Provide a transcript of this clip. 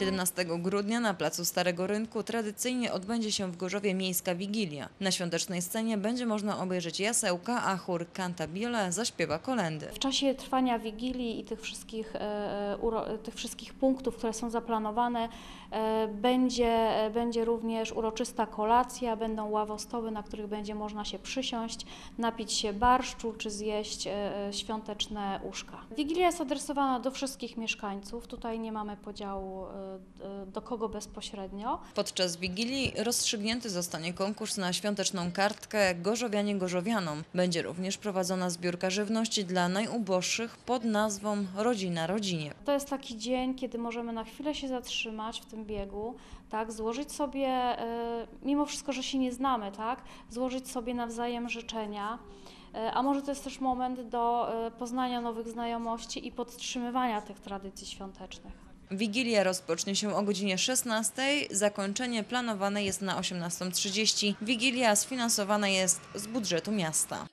17 grudnia na placu Starego Rynku tradycyjnie odbędzie się w Gorzowie miejska wigilia. Na świątecznej scenie będzie można obejrzeć jasełka, a chór Cantabile zaśpiewa kolendy. W czasie trwania Wigilii i tych wszystkich, e, uro, tych wszystkich punktów, które są zaplanowane, e, będzie, e, będzie również uroczysta kolacja, będą ławostoły, na których będzie można się przysiąść, napić się barszczu czy zjeść e, e, świąteczne uszka. Wigilia jest adresowana do wszystkich mieszkańców, tutaj nie mamy podziału e, e, do kogo bezpośrednio. Podczas Wigilii rozstrzygnięty zostanie konkurs na świąteczną kartkę Gorzowianie Gorzowianom. Będzie również prowadzona zbiórka żywności dla najuboższych pod nazwą Rodzina Rodzinie. To jest taki dzień, kiedy możemy na chwilę się zatrzymać w tym biegu, tak, złożyć sobie, e, mimo wszystko, że się nie znamy, tak, złożyć sobie nawzajem życzenia. E, A może to jest też moment do e, poznania nowych znajomości i podtrzymywania tych tradycji świątecznych. Wigilia rozpocznie się o godzinie 16. Zakończenie planowane jest na 18.30. Wigilia sfinansowana jest z budżetu miasta.